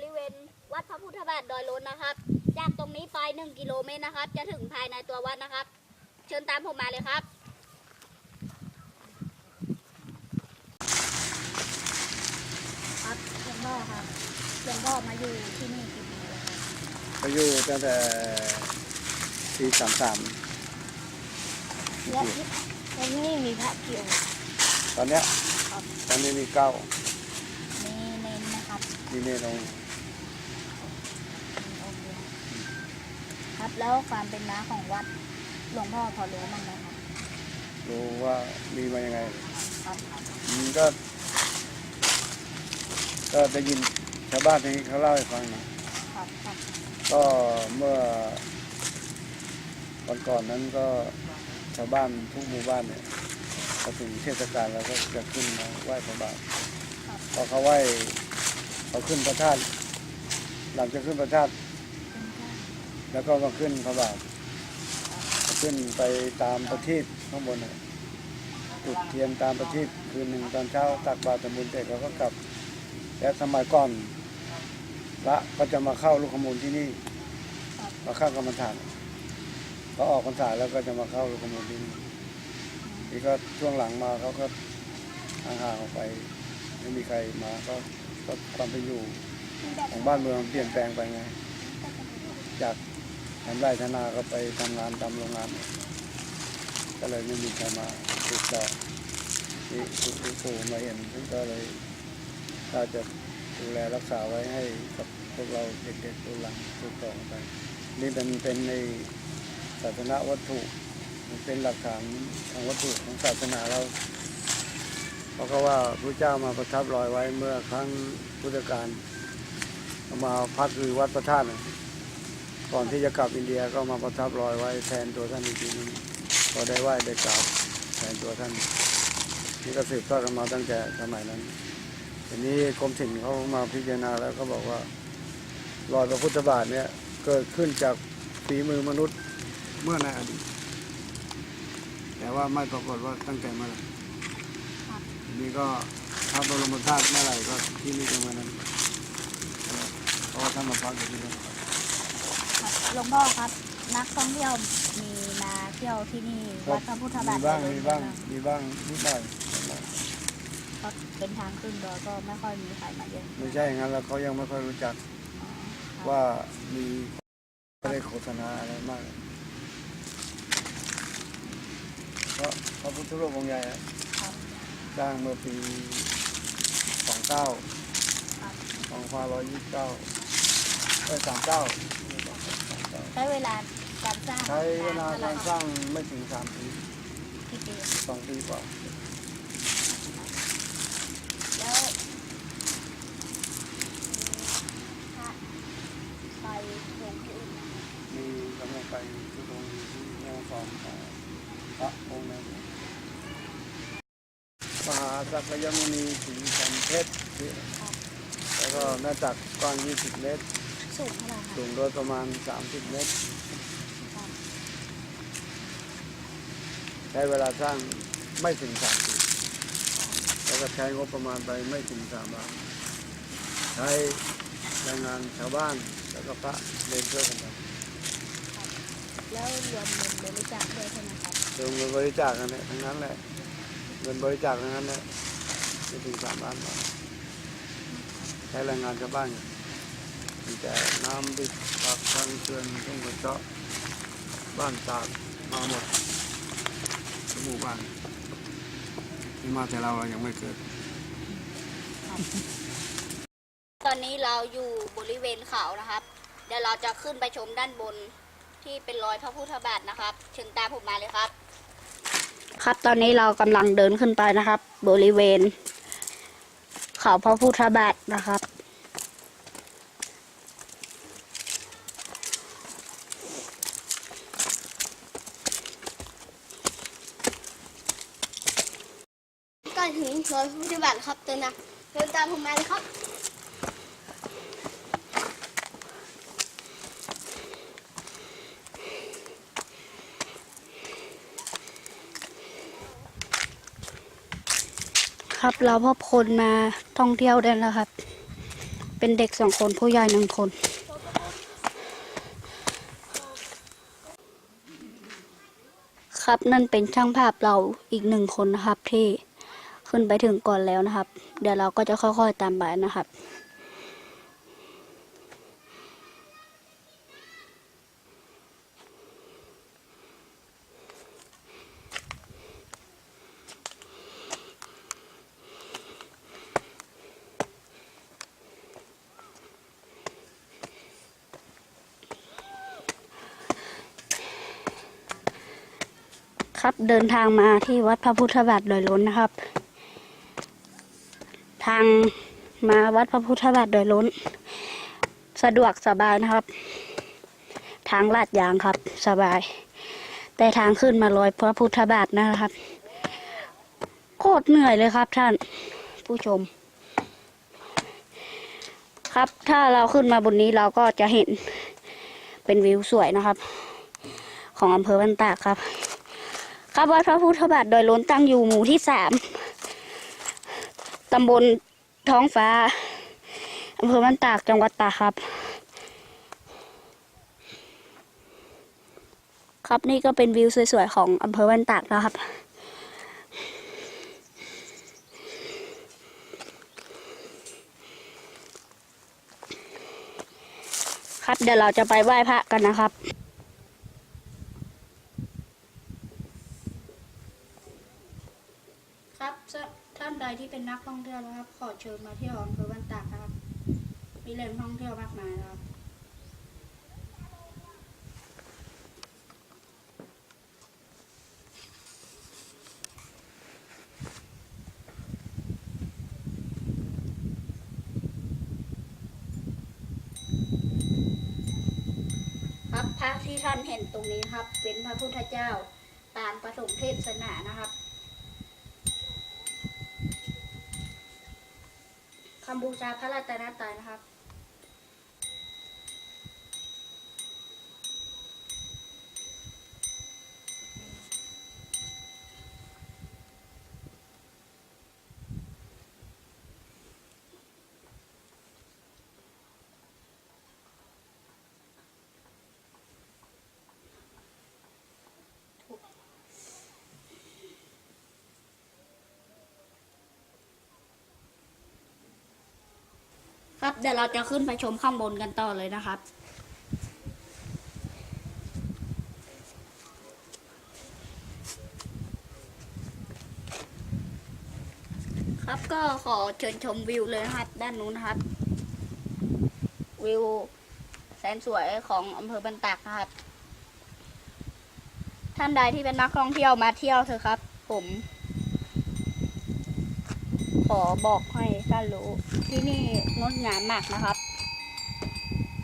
อยู่บริเวณวัดพระพุทธบาทดอยโลนนะครับ จากตรงนี้ไปหนึ่งกิโลเมตรนะครับ จะถึงภายในตัววัดนะครับ เชิญตามผมมาเลยครับครับหลวงพ่อครับหลวงพ่อมาอยู่ที่นี่กี่ปีแล้วครับเขาอยู่ตั้งแต่ปีสามสามและที่และที่นี่มีพระเกี่ยวตอนเนี้ยครับตอนนี้มีเก้ามีเน้นนะครับ มีเนรองค์ มีองค์เดียวครับ แล้วความเป็นมาของวัดหลวงพ่อพอรู้มั้างไหมครับรู้ว่ามีมายังไงครับมันก็ ก็ได้ยินชาวบ้านที่นี่เขาเล่าให้ฟังนะครับครับก็เมื่อวันก่อนนั้นก็ชาวบ้านทุกหมู่บ้านเนี่ยพอถึงเทศกาลแล้วก็จะขึ้นมาไหว้พระบาทครับพอเขาไหว้เขาขึ้นพระธาตุหลังจากขึ้นพระธาตุคุณพ่อ แล้วก็มาขึ้นพระบาท ขึ้นไปตามประทีปข้างบนจุดเทียนตามประทีปคืนหนึ่งตอนเช้าตักบาตรทำบุญเสร็จเราก็กลับ และสมัยก่อนพระก็จะมาเข้าลูกขมูลที่นี่มาเข้ากรรมฐานพอออกพรรษาแล้วก็จะมาเข้าลูกขมูลที่นี่นี่ก็ช่วงหลังมาเขาก็ห่างๆออกไปไม่มีใครมาก็ก็ความเป็นอยู่ของบ้านเมืองเปลี่ยนแปลงไปไงจาก ทำไร่ทนาก็ไปทำงานตามโรงงาน ก็เลยไม่มีใครมาติดต่อที่ที่ปู่มาเห็นซึ่ก็เลยถ้าจะดูแลรักษาไว้ให้กับพวกเราเด็กๆตัวหลังตัวต่อไป นี่เป็นเป็นในศาสนาวัตถุมันเป็นหลักฐานทางวัตถุของศาสนาเราเพราะว่าพระเจ้ามาประทับรอยไว้เมื่อครั้งพุทธกาลมาพักคือวัดพระธาตุน่ะ ก่อนที่จะกลับอินเดียก็มาประทับรอยไว้แทนตัวท่านอีกทีนึงก็ได้ไหว้ได้กราบแทนตัวท่านนี่ก็สืบทอดกันมาตั้งแต่สมัยนั้นทีนี้กรมถิ่นเขามาพิจารณาแล้วก็บอกว่ารอยพระพุทธบาทเนี่ยเกิดขึ้นจากฝีมือมนุษย์เมื่อในอดีตแต่ว่าไม่ปรากฏว่าตั้งแต่เมื่อไหร่ทีนี้ก็พระบรมธาตุเมื่อไหร่ก็ที่นี่เมื่อนั้นเพราะท่านมาพักอยู่ที่นั่น หลวงพ่อครับ นักท่องเที่ยวมีมาเที่ยวที่นี่วัดพระพุทธบาทมีบ้างดอยมีโลนบ้างไหมมีบ้างนิดหน่อยเพราะเป็นทางขึ้นดอยก็ไม่ค่อยมีใครมาเยอะไม่ใช่อย่างนั้นแล้วเขายังไม่ค่อยรู้จักอ๋อครับว่ามีไม่ได้โฆษณาอะไรมากเพราะพระพุทธรูปองค์ใหญ่อะครับสร้างเมื่อปีสองเก้าครับสองพันร้อยยี่สิบเก้าเอ้ยสามเก้าใช้เวลาการสร้างใช้เวลาการสร้างร้างไม่ถึงสามปีกี่ปีสองปีกว่าแล้วพระไปลงที่อื่นไหมมีกำลังไปทุดงค์ที่แม่ฮ่องสอนของพระองค์นั้นมหาสักยมุนีสีสันเพชรที่แล้วก็หน้าจักรกว้าง20 เมตร สูงเท่าไหร่คะสูงโดยประมาณ 30 เมตรครับใช้เวลาสร้างไม่ถึง3ปีแล้วก็ใช้งบประมาณไปไม่ถึง3ล้านใช้แรงงานชาวบ้านแล้วก็พระเดินช่วยกันไปแล้วรวมเงินบริจาคด้วยใช่ไหมครับรวมเงินบริจาคกันเนี่ยทั้งนั้นแหละเงินบริจาคทั้งนั้นแหละไม่ถึง3ล้านบาทใช้แรงงานชาวบ้าน กันตั้งแต่น้ำดิบปากทางเขื่อนทุ่งกระเจาะบ้านตากมาหมดทุกหมู่บ้านที่มาแต่เราเรายังไม่เกิด ตอนนี้เราอยู่บริเวณเขานะครับ เดี๋ยวเราจะขึ้นไปชมด้านบนที่เป็นรอยพระพุทธบาทนะครับ เชิญตามผมมาเลยครับ ครับตอนนี้เรากำลังเดินขึ้นไปนะครับ บริเวณเขาพระพุทธบาทนะครับ ก่อนพุทธบาทครับเตือนนะเดินตามผมมาเลยครับครับเราพบคนมาท่องเที่ยวได้แล้วครับ เป็นเด็กสองคนผู้ใหญ่หนึ่งคน ครับนั่นเป็นช่างภาพเราอีกหนึ่งคนนะครับที่ ขึ้นไปถึงก่อนแล้วนะครับ เดี๋ยวเราก็จะค่อยๆตามไปนะครับครับเดินทางมาที่วัดพระพุทธบาทดอยล้นนะครับ ทางมาวัดพระพุทธบาทโดยล้น สะดวกสบายนะครับ ทางลาดยางครับสบาย แต่ทางขึ้นมาลอยพระพุทธบาทนะครับ โคตรเหนื่อยเลยครับท่านผู้ชม ครับถ้าเราขึ้นมาบนนี้เราก็จะเห็นเป็นวิวสวยนะครับ ของอำเภอบ้านตากครับ ครับวัดพระพุทธบาทโดยล้นตั้งอยู่หมู่ที่สาม ตำบลท้องฟ้าอำเภอบ้านตากจังหวัดตากครับ ครับนี่ก็เป็นวิวสวยๆของอำเภอบ้านตากนะครับครับเดี๋ยวเราจะไปไหว้พระกันนะครับครับท่านใดที่เป็นนักท่องเที่ยวนะครับ ขอเชิญมาเที่ยวอำเภอบ้านตากนะครับ มีแหล่งท่องเที่ยวมากมายนะครับ ครับพระ ที่ท่านเห็นตรงนี้ครับ เป็นพระพุทธเจ้าตามประสมเทศนานะครับคำบูชาพระรัตนตรัยนะครับ ครับเดี๋ยวเราจะขึ้นไปชมข้างบนกันต่อเลยนะครับ ครับก็ขอเชิญชมวิวเลยนะครับ ด้านนู้นครับ วิวแสนสวยของอำเภอบันตักนะครับ ท่านใดที่เป็นนักท่องเที่ยวมาเที่ยวเถอะครับ ผม ขอบอกให้ท่านรู้ ที่นี่งดงามมากนะครับ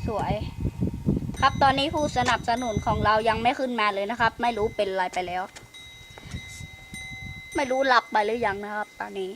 สวย ครับตอนนี้ผู้สนับสนุนของเรายังไม่ขึ้นมาเลยนะครับ ไม่รู้เป็นอะไรไปแล้ว ไม่รู้หลับไปหรือยังนะครับ ตอนนี้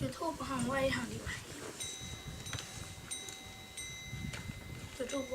จุดทูบหอมไหว้ทางดีกว่าจุดทูบ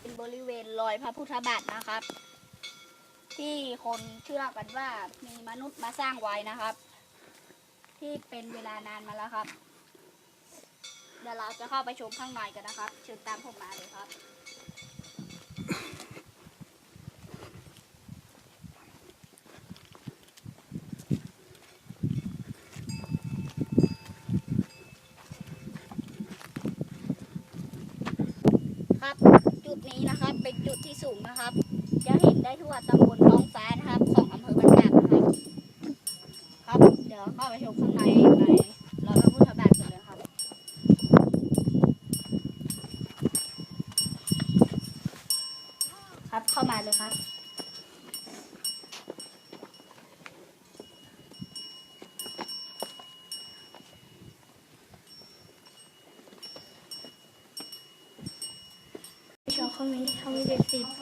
เป็นบริเวณรอยพระพุทธบาทนะครับ ที่คนเชื่อกันว่ามีมนุษย์มาสร้างไว้นะครับ ที่เป็นเวลานานมาแล้วครับ เดี๋ยวเราจะเข้าไปชมข้างในกันนะครับ เชิญตามผมมาเลยครับ ครับ จุดนี้นะครับเป็นจุดที่สูงนะครับ จะเห็นได้ทั่วตำบลท้องฟ้านะครับ ของอำเภอบ้านกาดนะครับ ครับ เดี๋ยวเข้าไปชมข้างในในรอยพระพุทธบาทกันเลยครับ ครับเข้ามาเลยครับ ชอบ